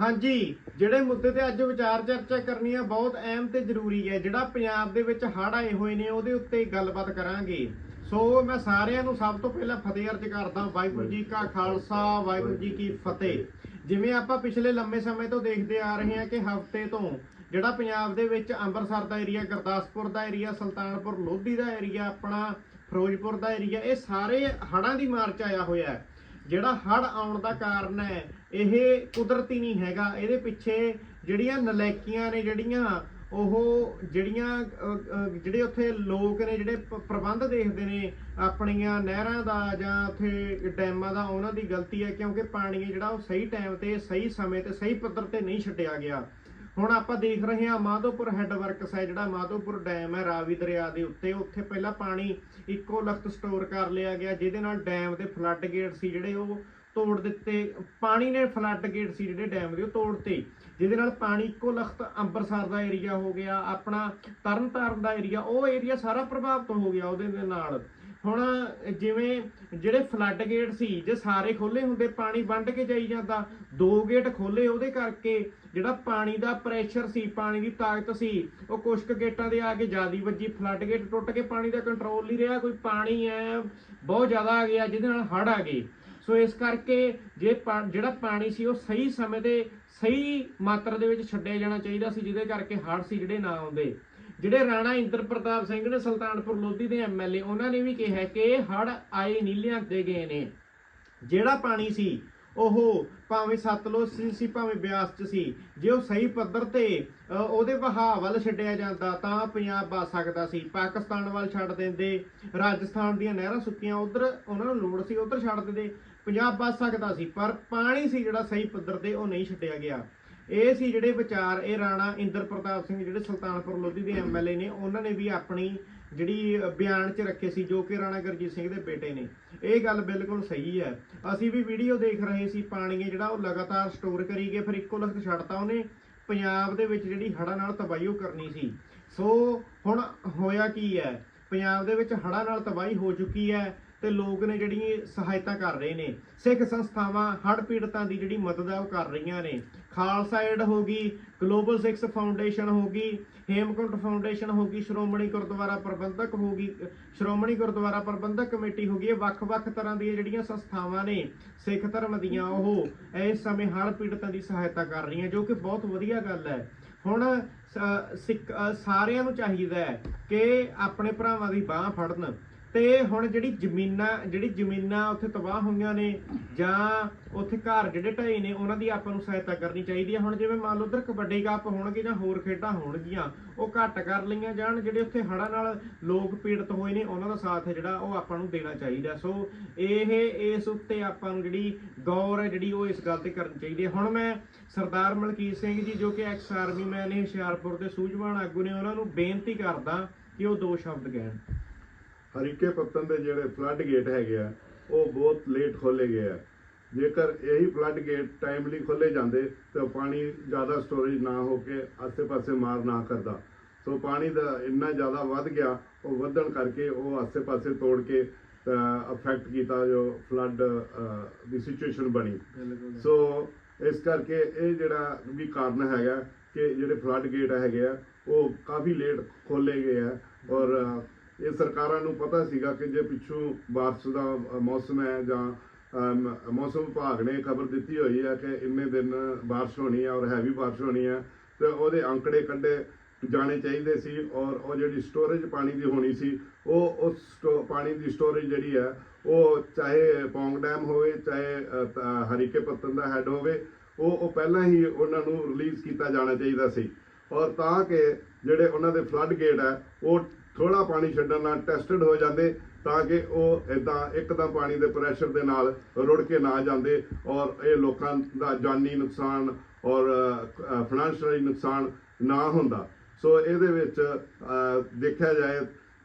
ਹਾਂਜੀ, ਜਿਹੜੇ ਮੁੱਦੇ ਤੇ ਅੱਜ ਵਿਚਾਰ ਚਰਚਾ ਕਰਨੀ ਆ, ਬਹੁਤ ਅਹਿਮ ਤੇ ਜ਼ਰੂਰੀ ਹੈ। ਜਿਹੜਾ ਪੰਜਾਬ ਦੇ ਵਿੱਚ ਹੜ੍ਹ ਆਏ ਹੋਏ ਨੇ, ਉਹਦੇ ਉੱਤੇ ਗੱਲਬਾਤ ਕਰਾਂਗੇ। ਸੋ ਮੈਂ ਸਾਰਿਆਂ ਨੂੰ ਸਭ ਤੋਂ ਪਹਿਲਾਂ ਫਤਿਹ ਅਰਜ ਕਰਦਾ ਵਾਹਿਗੁਰੂ ਜੀ ਕਾ ਖਾਲਸਾ, ਵਾਹਿਗੁਰੂ ਜੀ ਕੀ ਫਤਿਹ। ਜਿਵੇਂ ਆਪਾਂ ਪਿਛਲੇ ਲੰਮੇ ਸਮੇਂ ਤੋਂ ਦੇਖਦੇ ਆ ਰਹੇ ਹਾਂ ਕਿ ਹਫ਼ਤੇ ਤੋਂ ਜਿਹੜਾ ਪੰਜਾਬ ਦੇ ਵਿੱਚ ਅੰਮ੍ਰਿਤਸਰ ਦਾ ਏਰੀਆ, ਗੁਰਦਾਸਪੁਰ ਦਾ ਏਰੀਆ, ਸੁਲਤਾਨਪੁਰ, ਲੋਧੀ ਦਾ ਏਰੀਆ, ਆਪਣਾ ਫਿਰੋਜ਼ਪੁਰ ਦਾ ਏਰੀਆ, ਇਹ ਸਾਰੇ ਹੜ੍ਹਾਂ ਦੀ ਮਾਰ ਚ ਆਇਆ ਹੋਇਆ ਹੈ। ਜਿਹੜਾ ਹੜ ਆਉਣ ਦਾ ਕਾਰਨ ਹੈ ਇਹ ਕੁਦਰਤੀ ਨਹੀਂ ਹੈਗਾ। ਇਹਦੇ ਪਿੱਛੇ ਜਿਹੜੀਆਂ ਨਲੈਕੀਆਂ ਨੇ ਜਿਹੜੀਆਂ, ਉਹ ਜਿਹੜੀਆਂ ਜਿਹੜੇ ਉੱਥੇ ਲੋਕ ਨੇ, ਜਿਹੜੇ ਪ੍ਰਬੰਧ ਦੇਖਦੇ ਨੇ ਆਪਣੀਆਂ ਨਹਿਰਾਂ ਦਾ ਜਾਂ ਉੱਥੇ ਡੈਮਾਂ ਦਾ, ਉਹਨਾਂ ਦੀ ਗਲਤੀ ਹੈ ਕਿਉਂਕਿ ਪਾਣੀ ਹੈ ਜਿਹੜਾ ਉਹ ਸਹੀ ਟਾਈਮ ਤੇ, ਸਹੀ ਸਮੇਂ ਤੇ, ਸਹੀ ਪੱਧਰ ਤੇ ਨਹੀਂ ਛੱਡਿਆ ਗਿਆ। ਹੁਣ ਆਪਾਂ ਦੇਖ ਰਹੇ ਹਾਂ ਮਾਧੋਪੁਰ ਹੈੱਡ ਵਰਕਸ ਹੈ ਜਿਹੜਾ ਮਾਧੋਪੁਰ ਡੈਮ ਹੈ ਰਾਵੀ ਦਰਿਆ ਦੇ ਉੱਤੇ। ਉੱਥੇ ਪਹਿਲਾਂ ਪਾਣੀ ਇੱਕੋ ਲਖਤ ਸਟੋਰ ਕਰ ਲਿਆ ਗਿਆ, ਜਿਹਦੇ ਨਾਲ ਡੈਮ ਦੇ ਫਲੱਡ ਗੇਟ ਸੀ ਜਿਹੜੇ ਉਹ ਤੋੜ ਦਿੱਤੇ। ਪਾਣੀ ਨੇ ਫਲੱਡ ਗੇਟ ਸੀ ਜਿਹੜੇ ਡੈਮ ਦੇ, ਉਹ ਤੋੜਤੇ। ਜਿਹਦੇ ਨਾਲ ਪਾਣੀ ਇੱਕੋ ਲਖਤ ਅੰਮ੍ਰਿਤਸਰ ਦਾ ਏਰੀਆ ਹੋ ਗਿਆ, ਆਪਣਾ ਤਰਨਤਾਰਨ ਦਾ ਏਰੀਆ, ਉਹ ਏਰੀਆ ਸਾਰਾ ਪ੍ਰਭਾਵਿਤ ਹੋ ਗਿਆ ਉਹਦੇ ਦੇ ਨਾਲ। ਹੁਣ ਜਿਵੇਂ ਜਿਹੜੇ ਫਲੱਡ ਗੇਟ ਸੀ, ਜੇ ਸਾਰੇ ਖੋਲੇ ਹੁੰਦੇ, ਪਾਣੀ ਵੰਡ ਕੇ ਜਾਈ ਜਾਂਦਾ, ਦੋ ਗੇਟ ਖੋਲੇ ਉਹਦੇ ਕਰਕੇ ਜਿਹੜਾ ਪਾਣੀ ਦਾ ਪ੍ਰੈਸ਼ਰ ਸੀ, ਪਾਣੀ ਦੀ ਤਾਕਤ ਸੀ, ਉਹ ਕੁਸ਼ਕ ਗੇਟਾਂ ਦੇ ਆ ਕੇ ਜਿਆਦੀ ਵੱਜੀ, ਫਲੱਡ ਗੇਟ ਟੁੱਟ ਕੇ ਪਾਣੀ ਦਾ ਕੰਟਰੋਲ ਨਹੀਂ ਰਿਹਾ, ਕੋਈ ਪਾਣੀ ਐ ਬਹੁਤ ਜ਼ਿਆਦਾ ਆ ਗਿਆ, ਜਿਹਦੇ ਨਾਲ ਹੜ੍ਹ ਆ ਗਏ। ਸੋ ਇਸ ਕਰਕੇ ਜੇ ਪਾ- ਜਿਹੜਾ ਪਾਣੀ ਸੀ ਉਹ ਸਹੀ ਸਮੇਂ ਤੇ ਸਹੀ ਮਾਤਰਾ ਦੇ ਵਿੱਚ ਛੱਡਿਆ ਜਾਣਾ ਚਾਹੀਦਾ ਸੀ, ਜਿਹਦੇ ਕਰਕੇ ਹੜ੍ਹ ਸੀ ਜਿਹੜੇ ਨਾ ਆਉਂਦੇ। ਜਿਹੜੇ ਰਾਣਾ ਇੰਦਰ ਪ੍ਰਤਾਪ ਸਿੰਘ ਨੇ ਸੁਲਤਾਨਪੁਰ ਲੋਧੀ ਦੇ ਐਮਐਲਏ ਉਹਨਾਂ ਨੇ ਵੀ ਕਿਹਾ ਕਿ ਹੜ੍ਹ ਆਏ ਨਹੀਂ, ਲਿਆਂਦੇ ਗਏ ਨੇ। ਜਿਹੜਾ ਪਾਣੀ ਸੀ, ਉਹ ਭਾਵੇਂ ਸਤਲੁਜ ਸੀ ਸੀ ਭਾਵੇਂ ਬਿਆਸ ਚ ਸੀ, ਜੇ ਉਹ ਸਹੀ ਪੱਧਰ ਤੇ ਉਹਦੇ ਵਹਾਅ ਵੱਲ ਛੱਡਿਆ ਜਾਂਦਾ, ਤਾਂ ਪੰਜਾਬ ਆ ਸਕਦਾ ਸੀ। ਪਾਕਿਸਤਾਨ ਵੱਲ ਛੱਡ ਦਿੰਦੇ, ਰਾਜਸਥਾਨ ਦੀਆਂ ਨਹਿਰਾਂ ਸੁੱਕੀਆਂ, ਉਧਰ ਉਹਨਾਂ ਨੂੰ ਲੋੜ ਸੀ, ਉਧਰ ਛੱਡ ਦਿੰਦੇ। ਪੰਜਾਬ ਬਚ ਸਕਦਾ ਸੀ, ਪਰ ਪਾਣੀ ਸੀ ਜਿਹੜਾ ਸਹੀ ਪੱਧਰ ਤੇ ਉਹ ਨਹੀਂ ਛੱਡਿਆ ਗਿਆ। ਇਹ ਸੀ ਜਿਹੜੇ ਵਿਚਾਰ, ਇਹ ਰਾਣਾ ਇੰਦਰ ਪ੍ਰਤਾਪ ਸਿੰਘ ਜਿਹੜੇ ਸੁਲਤਾਨਪੁਰ ਲੋਧੀ ਦੇ ਐਮਐਲਏ ਨੇ, ਉਹਨਾਂ ਨੇ ਵੀ ਆਪਣੀ ਜਿਹੜੀ ਬਿਆਨ 'ਚ ਰੱਖੇ ਸੀ, ਜੋ ਕਿ ਰਾਣਾ ਗੁਰਜੀਤ ਸਿੰਘ ਦੇ ਬੇਟੇ ਨੇ। ਇਹ ਗੱਲ ਬਿਲਕੁਲ ਸਹੀ ਹੈ। ਅਸੀਂ ਵੀ ਵੀਡੀਓ ਦੇਖ ਰਹੇ ਸੀ ਪਾਣੀ ਹੈ ਜਿਹੜਾ ਉਹ ਲਗਾਤਾਰ ਸਟੋਰ ਕਰੀ ਗਏ, ਫਿਰ ਇੱਕੋ ਲਖਤ ਛੱਡਤਾ ਉਹਨੇ। ਪੰਜਾਬ ਦੇ ਵਿੱਚ ਜਿਹੜੀ ਹੜ੍ਹਾਂ ਨਾਲ ਤਬਾਹੀ ਉਹ ਕਰਨੀ ਸੀ। ਸੋ ਹੁਣ ਹੋਇਆ ਕੀ ਹੈ? ਪੰਜਾਬ ਦੇ ਵਿੱਚ ਹੜ੍ਹਾਂ ਨਾਲ ਤਬਾਹੀ ਹੋ ਚੁੱਕੀ ਹੈ। ਤੇ ਲੋਕ ਨੇ ਜਿਹੜੀ ਸਹਾਇਤਾ ਕਰ ਰਹੇ ਨੇ। ਸਿੱਖ ਸੰਸਥਾਵਾਂ ਹੜ੍ਹ ਪੀੜਤਾਂ ਦੀ ਜਿਹੜੀ ਮਦਦ ਹੈ ਉਹ ਕਰ ਰਹੀਆਂ ਨੇ। ਖਾਲਸਾ ਏਡ ਹੋ ਗਈ, ਗਲੋਬਲ ਸਿੱਖਸ ਫਾਊਂਡੇਸ਼ਨ ਹੋ ਗਈ, ਹੇਮਕੁੰਟ ਫਾਊਂਡੇਸ਼ਨ ਹੋ ਗਈ, ਸ਼੍ਰੋਮਣੀ ਗੁਰਦੁਆਰਾ ਪ੍ਰਬੰਧਕ ਹੋ ਗਈ, ਸ਼੍ਰੋਮਣੀ ਗੁਰਦੁਆਰਾ ਪ੍ਰਬੰਧਕ ਕਮੇਟੀ ਹੋ ਗਈ, ਇਹ ਵੱਖ-ਵੱਖ ਤਰ੍ਹਾਂ ਦੀਆਂ ਜਿਹੜੀਆਂ ਸੰਸਥਾਵਾਂ ਨੇ ਸਿੱਖ ਧਰਮ ਦੀਆਂ ਉਹ ਇਸ ਸਮੇਂ ਹੜ੍ਹ ਪੀੜਤਾਂ ਦੀ ਸਹਾਇਤਾ ਕਰ ਰਹੀਆਂ, ਜੋ ਕਿ ਬਹੁਤ ਵਧੀਆ ਗੱਲ ਹੈ। ਹੁਣ ਸਿੱਖ, ਸਾਰਿਆਂ ਨੂੰ ਚਾਹੀਦਾ ਹੈ ਕਿ ਆਪਣੇ ਭਰਾਵਾਂ ਦੀ ਬਾਹ ਫੜਨ। ਤੇ ਹੁਣ ਜਿਹੜੀ ਜ਼ਮੀਨਾਂ ਜਿਹੜੀ ਜ਼ਮੀਨਾਂ ਉੱਥੇ ਤਬਾਹ ਹੋਈਆਂ ਨੇ ਜਾਂ ਉੱਥੇ ਘਰ ਜਿਹੜੇ ਢਏ ਨੇ, ਉਹਨਾਂ ਦੀ ਆਪਾਂ ਨੂੰ ਸਹਾਇਤਾ ਕਰਨੀ ਚਾਹੀਦੀ ਹੈ। ਹੁਣ ਜਿਵੇਂ ਮੰਨ ਲਓ ਉਧਰ ਕਬੱਡੀ ਕੱਪ ਹੋਣਗੇ ਜਾਂ ਹੋਰ ਖੇਡਾਂ ਹੋਣਗੀਆਂ, ਉਹ ਘੱਟ ਕਰ ਲਈਆਂ ਜਾਣ, ਜਿਹੜੇ ਉੱਥੇ ਹੜ੍ਹਾਂ ਨਾਲ ਲੋਕ ਪੀੜਤ ਹੋਏ ਨੇ, ਉਹਨਾਂ ਦਾ ਸਾਥ ਜਿਹੜਾ ਉਹ ਆਪਾਂ ਨੂੰ ਦੇਣਾ ਚਾਹੀਦਾ। ਸੋ ਇਹ, ਇਸ ਉੱਤੇ ਆਪਾਂ ਨੂੰ ਜਿਹੜੀ ਗੌਰ ਹੈ ਜਿਹੜੀ ਉਹ ਇਸ ਗੱਲ ਤੇ ਕਰਨੀ ਚਾਹੀਦੀ ਹੈ। ਹੁਣ ਮੈਂ ਸਰਦਾਰ ਮਲਕੀਤ ਸਿੰਘ ਜੀ, ਜੋ ਕਿ ਐਕਸ ਆਰਮੀ ਮੈਨ ਨੇ ਹੁਸ਼ਿਆਰਪੁਰ ਦੇ ਸੂਝਵਾਨ ਆਗੂ ਨੇ, ਉਹਨਾਂ ਨੂੰ ਬੇਨਤੀ ਕਰਦਾ ਕਿ ਉਹ ਦੋ ਸ਼ਬਦ ਕਹਿਣ। ਹਰੀਕੇ ਪੱਤਨ ਦੇ ਜਿਹੜੇ ਫਲੱਡ ਗੇਟ ਹੈਗੇ ਆ ਉਹ ਬਹੁਤ ਲੇਟ ਖੋਲੇ ਗਏ ਆ। ਜੇਕਰ ਇਹੀ ਫਲੱਡ ਗੇਟ ਟਾਈਮਲੀ ਖੋਲੇ ਜਾਂਦੇ ਤਾਂ ਪਾਣੀ ਜ਼ਿਆਦਾ ਸਟੋਰੇਜ ਨਾ ਹੋ ਕੇ ਆਸੇ-ਪਾਸੇ ਮਾਰ ਨਾ ਕਰਦਾ। ਸੋ ਪਾਣੀ ਦਾ ਇੰਨਾ ਜ਼ਿਆਦਾ ਵੱਧ ਗਿਆ ਉਹ ਵਧਣ ਕਰਕੇ ਉਹ ਆਸੇ-ਪਾਸੇ ਤੋੜ ਕੇ ਅਫੈਕਟ ਕੀਤਾ ਜੋ ਫਲੱਡ ਦੀ ਸਿਚੁਏਸ਼ਨ ਬਣੀ। ਸੋ ਇਸ ਕਰਕੇ ਇਹ ਜਿਹੜਾ ਵੀ ਕਾਰਨ ਹੈਗਾ ਕਿ ਜਿਹੜੇ ਫਲੱਡ ਗੇਟ ਹੈਗੇ ਆ ਉਹ ਕਾਫੀ ਲੇਟ ਖੋਲੇ ਗਏ ਆ ਔਰ ਇਹ ਸਰਕਾਰਾਂ ਨੂੰ ਪਤਾ ਸੀਗਾ ਕਿ ਜੇ ਪਿੱਛੋਂ ਬਾਰਿਸ਼ ਦਾ ਮੌਸਮ ਹੈ ਜਾਂ ਅਮ, ਮੌਸਮ ਵਿਭਾਗ ਨੇ ਖਬਰ ਦਿੱਤੀ ਹੋਈ ਹੈ ਕਿ ਇੰਨੇ ਦਿਨ ਬਾਰਿਸ਼ ਹੋਣੀ ਹੈ ਔਰ ਹੈਵੀ ਬਾਰਿਸ਼ ਹੋਣੀ ਹੈ ਤੇ ਉਹਦੇ ਅੰਕੜੇ ਕੱਢੇ ਜਾਣੇ ਚਾਹੀਦੇ ਸੀ ਔਰ ਉਹ ਜਿਹੜੀ ਸਟੋਰੇਜ ਪਾਣੀ ਦੀ ਹੋਣੀ ਸੀ ਉਹ ਉਸ ਸਟੋ- ਪਾਣੀ ਦੀ ਸਟੋਰੇਜ ਜਿਹੜੀ ਹੈ ਉਹ ਚਾਹੇ ਪੌਂਗ ਡੈਮ ਹੋਵੇ ਚਾਹੇ ਹਰੀਕੇ ਪੱਤਨ ਦਾ ਹੈੱਡ ਹੋਵੇ ਉਹ ਉਹ ਪਹਿਲਾਂ ਹੀ ਉਹਨਾਂ ਨੂੰ ਰਿਲੀਜ਼ ਕੀਤਾ ਜਾਣਾ ਚਾਹੀਦਾ ਸੀ। ਔਰ ਤਾਂ ਕਿ ਜਿਹੜੇ ਉਹਨਾਂ ਦੇ ਫਲੱਡ ਗੇਟ ਹੈ ਉਹ ਥੋੜਾ ਪਾਣੀ ਛੱਡਣ ਨਾਲ ਟੈਸਟਡ ਹੋ ਜਾਂਦੇ ਤਾਂ ਕਿ ਉਹ ਇਦਾਂ ਇੱਕਦਮ ਪਾਣੀ ਦੇ ਪ੍ਰੈਸ਼ਰ ਦੇ ਨਾਲ ਰੁੜ ਕੇ ਨਾ ਜਾਂਦੇ ਔਰ ਇਹ ਲੋਕਾਂ ਦਾ ਜਾਨੀ ਨੁਕਸਾਨ ਔਰ ਫਾਈਨੈਂਸ਼ੀਅਲੀ ਨੁਕਸਾਨ ਨਾ ਹੁੰਦਾ। ਸੋ ਇਹਦੇ ਵਿੱਚ ਦੇਖਿਆ ਜਾਏ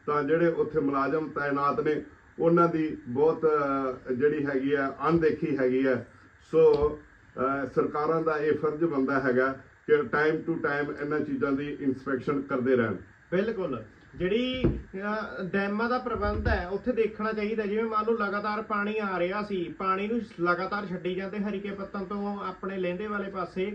ਤਾਂ ਜਿਹੜੇ ਉੱਥੇ ਮੁਲਾਜ਼ਮ ਤਾਇਨਾਤ ਨੇ, ਉਹਨਾਂ ਦੀ ਬਹੁਤ ਜਿਹੜੀ ਹੈਗੀ ਆ ਅਣਦੇਖੀ ਹੈਗੀ ਹੈ। ਸੋ ਸਰਕਾਰਾਂ ਦਾ ਇਹ ਫਰਜ਼ ਬੰਦਾ ਹੈਗਾ ਕਿ ਟਾਈਮ ਟੂ ਟਾਈਮ ਇਹਨਾਂ ਚੀਜ਼ਾਂ ਦੀ ਇਨਸਪੈਕਸ਼ਨ ਕਰਦੇ ਰਹਿਣ। ਬਿਲਕੁਲ। ਜਿਹੜੀ ਡੈਮਾਂ ਦਾ ਪ੍ਰਬੰਧ ਹੈ, ਉੱਥੇ ਦੇਖਣਾ ਚਾਹੀਦਾ, ਜਿਵੇਂ ਮੰਨ ਲਓ ਲਗਾਤਾਰ ਪਾਣੀ ਆ ਰਿਹਾ ਸੀ, ਪਾਣੀ ਨੂੰ ਲਗਾਤਾਰ ਛੱਡੀ ਜਾਂਦੇ, ਹਰੀਕੇ ਪੱਤਨ ਤੋਂ ਆਪਣੇ ਲਹਿੰਦੇ ਵਾਲੇ ਪਾਸੇ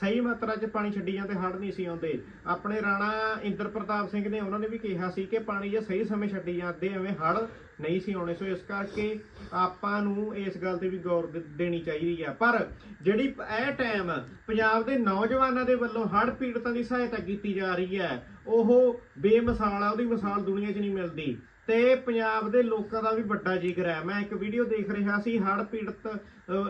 ਸਹੀ ਮਾਤਰਾ 'ਚ ਪਾਣੀ ਛੱਡੀ ਜਾਂਦੇ, ਹੜ੍ਹ ਨਹੀਂ ਸੀ ਆਉਂਦੇ। ਆਪਣੇ ਰਾਣਾ ਇੰਦਰ ਪ੍ਰਤਾਪ ਸਿੰਘ ਨੇ ਉਹਨਾਂ ਨੇ ਵੀ ਕਿਹਾ ਸੀ ਕਿ ਪਾਣੀ ਜੇ ਸਹੀ ਸਮੇਂ ਛੱਡੀ ਜਾਂਦੇ, ਐਵੇਂ ਹੜ੍ਹ ਨਹੀਂ ਸੀ ਆਉਣੇ, ਸੋ ਇਸ ਕਰਕੇ ਆਪਾਂ ਨੂੰ ਇਸ ਗੱਲ ਤੇ ਵੀ ਗੌਰ ਦੇਣੀ ਚਾਹੀਦੀ ਆ। ਪਰ ਜਿਹੜੀ ਇਹ ਟਾਈਮ ਪੰਜਾਬ ਦੇ ਨੌਜਵਾਨਾਂ ਦੇ ਵੱਲੋਂ ਹੜ੍ਹ ਪੀੜਤਾਂ ਦੀ ਸਹਾਇਤਾ ਕੀਤੀ ਜਾ ਰਹੀ ਹੈ ਉਹ ਬੇਮਿਸਾਲ ਆ, ਉਹਦੀ ਮਿਸਾਲ ਦੁਨੀਆ 'ਚ ਨਹੀਂ ਮਿਲਦੀ। ਤੇ ਪੰਜਾਬ ਦੇ ਲੋਕਾਂ ਦਾ ਵੀ ਵੱਡਾ ਜਿਗਰ ਹੈ। ਮੈਂ ਇੱਕ ਵੀਡੀਓ ਦੇਖ ਰਿਹਾ ਸੀ, ਹੜ੍ਹ ਪੀੜਤ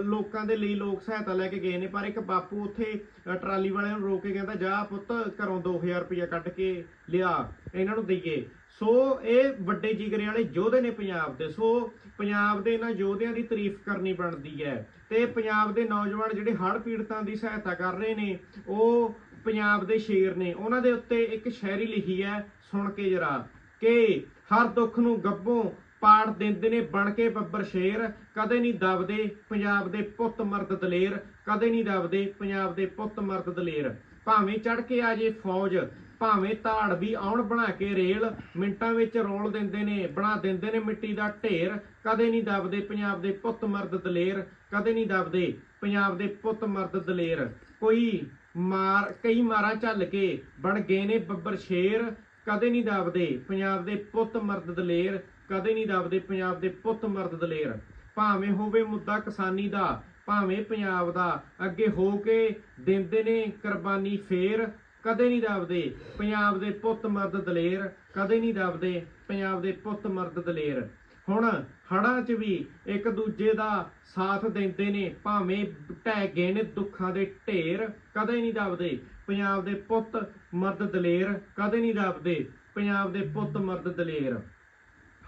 ਲੋਕਾਂ ਦੇ ਲਈ ਲੋਕ ਸਹਾਇਤਾ ਲੈ ਕੇ ਗਏ ਨੇ, ਪਰ ਇੱਕ ਬਾਪੂ ਉੱਥੇ ਟਰਾਲੀ ਵਾਲਿਆਂ ਨੂੰ ਰੋਕ ਕੇ ਕਹਿੰਦਾ, ਜਾ ਪੁੱਤ, ਘਰੋਂ 2000 ਰੁਪਇਆ ਕੱਢ ਕੇ ਲਿਆ, ਇਹਨਾਂ ਨੂੰ ਦਈਏ। ਸੋ ਇਹ ਵੱਡੇ ਜਿਗਰੇ ਵਾਲੇ ਯੋਧੇ ਨੇ ਪੰਜਾਬ ਦੇ। ਸੋ ਪੰਜਾਬ ਦੇ ਇਹਨਾਂ ਯੋਧਿਆਂ ਦੀ ਤਾਰੀਫ ਕਰਨੀ ਬਣਦੀ ਹੈ। ਤੇ ਪੰਜਾਬ ਦੇ ਨੌਜਵਾਨ ਜਿਹੜੇ ਹੜ੍ਹ ਪੀੜਤਾਂ ਦੀ ਸਹਾਇਤਾ ਕਰ ਰਹੇ ਨੇ, ਉਹ ਪੰਜਾਬ ਦੇ ਸ਼ੇਰ ਨੇ। ਉਹਨਾਂ ਦੇ ਉੱਤੇ ਇੱਕ ਸ਼ਾਇਰੀ ਲਿਖੀ ਹੈ, ਸੁਣ ਕੇ ਜਰਾ, ਕਿ ਹਰ ਦੁੱਖ ਨੂੰ ਗੱਭੋਂ ਪਾੜ ਦਿੰਦੇ ਨੇ ਬਣ ਕੇ ਬੱਬਰ ਸ਼ੇਰ। ਕਦੇ ਨਹੀਂ ਦਬਦੇ ਪੰਜਾਬ ਦੇ ਪੁੱਤ ਮਰਦ ਦਲੇਰ, ਕਦੇ ਨਹੀਂ ਦਬਦੇ ਪੰਜਾਬ ਦੇ ਪੁੱਤ ਮਰਦ ਦਲੇਰ। ਭਾਵੇਂ ਚੜ ਕੇ ਆ ਜੇ ਫੌਜ, ਭਾਵੇਂ ਧਾੜ ਵੀ ਆਉਣ ਬਣਾ ਕੇ ਰੇਲ, ਮਿੰਟਾਂ ਵਿੱਚ ਰੋਲ ਦਿੰਦੇ ਨੇ, ਬਣਾ ਦਿੰਦੇ ਨੇ ਮਿੱਟੀ ਦਾ ਢੇਰ। ਕਦੇ ਨਹੀਂ ਦਬਦੇ ਪੰਜਾਬ ਦੇ ਪੁੱਤ ਮਰਦ ਦਲੇਰ, ਕਦੇ ਨਹੀਂ ਦਬਦੇ ਪੰਜਾਬ ਦੇ ਪੁੱਤ ਮਰਦ ਦਲੇਰ। ਕੋਈ ਮਾਰ, ਕਈ ਮਾਰਾਂ ਝੱਲ ਕੇ ਬਣ ਗਏ ਨੇ ਬੱਬਰ ਸ਼ੇਰ। ਕਦੇ ਨਹੀਂ ਦਬਦੇ ਪੰਜਾਬ ਦੇ ਪੁੱਤ ਮਰਦ ਦਲੇਰ। ਕਦੇ ਨਹੀਂ ਦਬਦੇ ਪੰਜਾਬ ਦੇ ਪੁੱਤ ਮਰਦ ਦਲੇਰ। ਭਾਵੇਂ ਹੋਵੇ ਮੁੱਦਾ ਕਿਸਾਨੀ ਦਾ, ਭਾਵੇਂ ਪੰਜਾਬ ਦਾ, ਅੱਗੇ ਹੋ ਕੇ ਦਿੰਦੇ ਨੇ ਕੁਰਬਾਨੀ ਫੇਰ। ਕਦੇ ਨਹੀਂ ਦਬਦੇ ਪੰਜਾਬ ਦੇ ਪੁੱਤ ਮਰਦ ਦਲੇਰ। ਕਦੇ ਨਹੀਂ ਦਬਦੇ ਪੰਜਾਬ ਦੇ ਪੁੱਤ ਮਰਦ ਦਲੇਰ। ਹੁਣ ਹੜਾਂ 'ਚ ਵੀ ਇੱਕ ਦੂਜੇ ਦਾ ਸਾਥ ਦਿੰਦੇ ਨੇ, ਭਾਵੇਂ ਢਹਿ ਗਏ ਨੇ ਦੁੱਖਾਂ ਦੇ ਢੇਰ, ਕਦੇ ਨਹੀਂ ਦਬਦੇ। ਪੰਜਾਬ ਦੇ ਪੁੱਤ ਮਰਦ ਦਲੇਰ, ਕਦੇ ਨਹੀਂ ਦਬਦੇ। ਪੰਜਾਬ ਦੇ ਪੁੱਤ ਮਰਦ ਦਲੇਰ।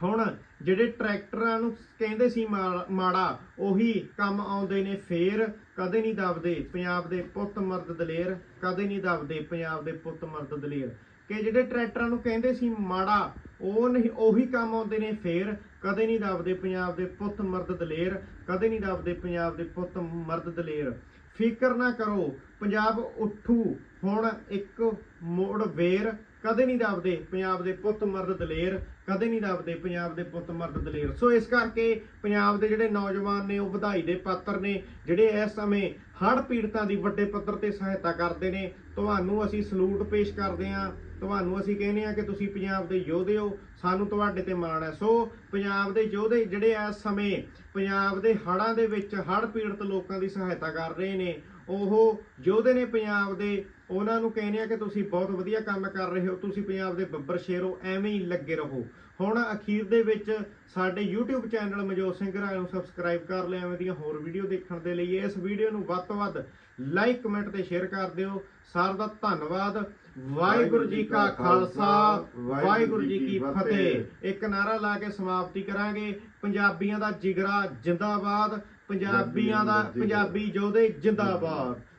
ਹੁਣ ਜਿਹੜੇ ਟਰੈਕਟਰਾਂ ਨੂੰ ਕਹਿੰਦੇ ਸੀ ਮਾ- ਮਾੜਾ, ਉਹੀ ਕੰਮ ਆਉਂਦੇ ਨੇ ਫੇਰ, ਕਦੇ ਨਹੀਂ ਦਬਦੇ। ਪੰਜਾਬ ਦੇ ਪੁੱਤ ਮਰਦ ਦਲੇਰ, ਕਦੇ ਨਹੀਂ ਦਬਦੇ। ਪੰਜਾਬ ਦੇ ਪੁੱਤ ਮਰਦ ਦਲੇਰ। ਕਿ ਜਿਹੜੇ ਟਰੈਕਟਰਾਂ ਨੂੰ ਕਹਿੰਦੇ ਸੀ ਮਾੜਾ, ਉਹ ਨਹੀਂ, ਉਹੀ ਕੰਮ ਆਉਂਦੇ ਨੇ ਫੇਰ। ਕਦੇ ਨਹੀਂ ਦੱਬਦੇ ਪੰਜਾਬ ਦੇ ਪੁੱਤ ਮਰਦ ਦਲੇਰ, ਕਦੇ ਨਹੀਂ ਦੱਬਦੇ ਪੰਜਾਬ ਦੇ ਪੁੱਤ ਮਰਦ ਦਲੇਰ। ਫਿਕਰ ਨਾ ਕਰੋ, ਪੰਜਾਬ ਉੱਠੂ, ਹੁਣ ਇੱਕ ਮੋੜ ਵੇਰ। ਕਦੇ ਨਹੀਂ ਦੱਬਦੇ ਪੰਜਾਬ ਦੇ ਪੁੱਤ ਮਰਦ ਦਲੇਰ, ਕਦੇ ਨਹੀਂ ਦੱਬਦੇ ਪੰਜਾਬ ਦੇ ਪੁੱਤ ਮਰਦ ਦਲੇਰ। ਸੋ ਇਸ ਕਰਕੇ ਪੰਜਾਬ ਦੇ ਜਿਹੜੇ ਨੌਜਵਾਨ ਨੇ, ਉਹ ਵਧਾਈ ਦੇ ਪਾਤਰ ਨੇ, ਜਿਹੜੇ ਇਸ ਸਮੇਂ ਹੜ੍ਹ ਪੀੜਤਾਂ ਦੀ ਵੱਡੇ ਪੱਧਰ ਤੇ ਸਹਾਇਤਾ ਕਰਦੇ ਨੇ ਤੁਹਾਨੂੰ ਅਸੀਂ ਸਲੂਟ ਪੇਸ਼ ਕਰਦੇ ਹਾਂ। ਤੁਹਾਨੂੰ ਅਸੀਂ ਕਹਿੰਦੇ ਹਾਂ ਕਿ ਤੁਸੀਂ ਪੰਜਾਬ ਦੇ ਯੋਧੇ ਹੋ। ਸਾਨੂੰ ਤੁਹਾਡੇ ਤੇ ਮਾਣ ਹੈ। ਸੋ, ਪੰਜਾਬ ਦੇ ਯੋਧੇ ਜਿਹੜੇ ਇਸ ਸਮੇਂ ਪੰਜਾਬ ਦੇ ਹੜ੍ਹਾਂ ਦੇ ਵਿੱਚ ਹੜ੍ਹ ਪੀੜਤ ਲੋਕਾਂ ਦੀ ਸਹਾਇਤਾ ਕਰ ਰਹੇ ਨੇ, ਉਹ ਯੋਧੇ ਨੇ ਪੰਜਾਬ ਦੇ ਉਹਨਾਂ ਨੂੰ ਕਹਿੰਦੇ ਆ ਕਿ ਤੁਸੀਂ ਬਹੁਤ ਵਧੀਆ ਕੰਮ ਕਰ ਰਹੇ ਹੋ ਤੁਸੀਂ ਪੰਜਾਬ ਦੇ ਬੱਬਰ ਸ਼ੇਰ ਹੋ ਐਵੇਂ ਹੀ ਲੱਗੇ ਰਹੋ। ਹੁਣ ਅਖੀਰ ਦੇ ਵਿੱਚ ਸਾਡੇ YouTube ਚੈਨਲ ਮਜੋਤ ਸਿੰਘ ਰਾਏ ਨੂੰ ਸਬਸਕ੍ਰਾਈਬ ਕਰ ਲਿਆ ਐਵੇਂ ਦੀਆਂ ਹੋਰ ਵੀਡੀਓ ਦੇਖਣ ਦੇ ਲਈ। ਇਸ ਵੀਡੀਓ ਨੂੰ ਵੱਧ ਤੋਂ ਵੱਧ ਲਾਈਕ ਕਮੈਂਟ ਤੇ ਸ਼ੇਅਰ ਕਰ ਦਿਓ। ਸਾਰਿਆਂ ਦਾ ਧੰਨਵਾਦ। ਵਾਹਿਗੁਰੂ ਜੀ ਕਾ ਖਾਲਸਾ ਵਾਹਿਗੁਰੂ ਜੀ ਕੀ ਫਤਿਹ। ਇੱਕ ਨਾਰਾ ਲਾ ਕੇ ਸਮਾਪਤੀ ਕਰਾਂਗੇ। ਪੰਜਾਬੀਆਂ ਦਾ ਜਿਗਰਾ ਜਿੰਦਾਬਾਦ ਪੰਜਾਬੀਆਂ ਦਾ ਪੰਜਾਬੀ ਯੋਧੇ ਜਿੰਦਾਬਾਦ।